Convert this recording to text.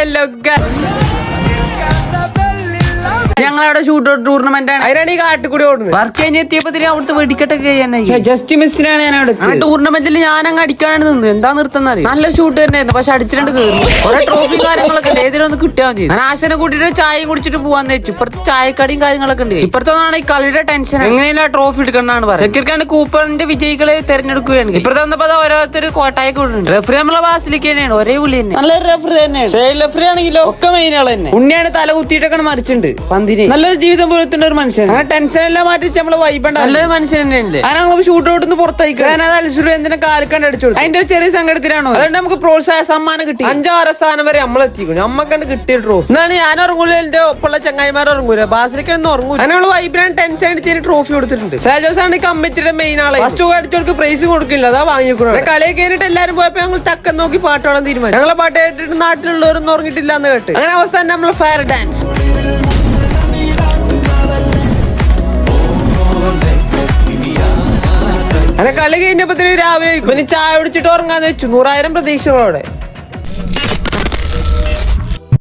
de los. ഞങ്ങളവിടെ shoot tournament ആണ്. അതിനാണ് ഈ കാട്ടിക്കൂടി ഓടുന്നത്. വർക്ക് കഴിഞ്ഞ് എത്തിയപ്പോ അവിടുത്തെ വെടിക്കെട്ടൊക്കെ ചെയ്യാനായി ജസ്റ്റ് മിസ്സിനാണ് ഞാൻ അവിടെ ടൂർണമെന്റിൽ ഞാൻ അങ്ങ് അടിക്കാനാണ് നിന്നു എന്താ നിർത്തുന്ന നല്ല ഷൂട്ട് തന്നെയായിരുന്നു പക്ഷെ അടിച്ചിട്ടുണ്ട് കയറി കുറെ ട്രോഫി കാര്യങ്ങളൊക്കെ ഉണ്ട്. ഒന്ന് കിട്ടിയാൽ മതി. ഞാൻ ആശനെ കൂട്ടിട്ട് ചായയും കുടിച്ചിട്ട് പോവാൻ വെച്ചു ഇപ്പുറത്തെ ചായക്കടിയും കാര്യങ്ങളൊക്കെ ഉണ്ട്. ഇപ്പുറത്തൊന്നാണ് ഈ കളിയുടെ ടെൻഷൻ എങ്ങനെയല്ല ട്രോഫി എടുക്കണമെന്നാണ് പറയുന്നത്. ക്രിക്കറ്റ് കൂപ്പറിന്റെ വിജയികളെ തെരഞ്ഞെടുക്കുകയാണ് ഇപ്പഴത്തെ വന്നപ്പോ ഓരോരുത്തർ കോട്ടായി വിടുന്നുണ്ട് റെഫറി നമ്മളെ ബാസിലേക്ക് തന്നെയാണ്. ഒരേ വിളി തന്നെ നല്ലൊരു റെഫറി തന്നെയാണ്. സൈഡ് റെഫറി ആണെങ്കിലോ? ഒക്കെ മെയിൻ ആൾ തന്നെ. ഉണ്ണിയാണ് തല കുത്തിയിട്ടൊക്കെ മറിച്ചിട്ടുണ്ട്. പന്തിന്. നല്ലൊരു ജീവിതം പോലത്തിന്റെ ഒരു മനുഷ്യൻ. അങ്ങനെ ടെൻഷൻ എല്ലാം മാറ്റി നമ്മൾ വൈബണ്ട നല്ലൊരു മനുഷ്യൻ തന്നെയുണ്ട് അങ്ങനെ നമ്മൾ ഷൂട്ട് ഔട്ട് പുറത്തേക്ക്. ഞാൻ അത് അൽസുരേന്ദ്രനെ കാൽക്കണ്ട് അടിച്ചു കൊടുത്തു. അതിന്റെ ഒരു ചെറിയ സങ്കടത്തിലാണോ? അതുകൊണ്ട് നമുക്ക് പ്രോത്സാഹന സമ്മാനം കിട്ടി. അഞ്ചാറ് സ്ഥാനം വരെ നമ്മൾ എത്തിക്കും നമ്മക്കണ്ട് കിട്ടിയ ട്രോഫി എന്നാണ് ഞാൻ ഉറങ്ങൂല എന്റെ ഒപ്പമുള്ള ചങ്ങായിമാർ ഉറങ്ങൂല. ബാസിലേക്കൊന്നും ഉറങ്ങൂല. അങ്ങനെ വൈബ്രാൻ ടെൻഷൻ അടിച്ചതിന് ട്രോഫി കൊടുത്തിട്ടുണ്ട്. സാജോസ് ആണ് കമ്മിറ്റിയുടെ മെയിൻ ആളെ. ഫസ്റ്റ് അടിച്ചവർക്ക് പ്രൈസ് കൊടുക്കില്ല. അതാ വാങ്ങിക്കണം കളിയെ കയറിയിട്ട് എല്ലാരും പോയപ്പോ ഞങ്ങൾ തക്കം നോക്കി പാട്ടോടാൻ തീരുമാനം ഞങ്ങളെ പാട്ട് കേട്ടിട്ട് നാട്ടിലുള്ളവരൊന്നും ഉറങ്ങിയിട്ടില്ല എന്ന് കേട്ട്. അങ്ങനെ അവസാനം നമ്മൾ ഫയർ ഡാൻസ് അങ്ങനെ കളി കഴിഞ്ഞപ്പോ രാവിലെ. പിന്നെ ചായ കുടിച്ചിട്ട് ഉറങ്ങാന്ന് വെച്ചു നൂറായിരം പ്രതീക്ഷകളോടെ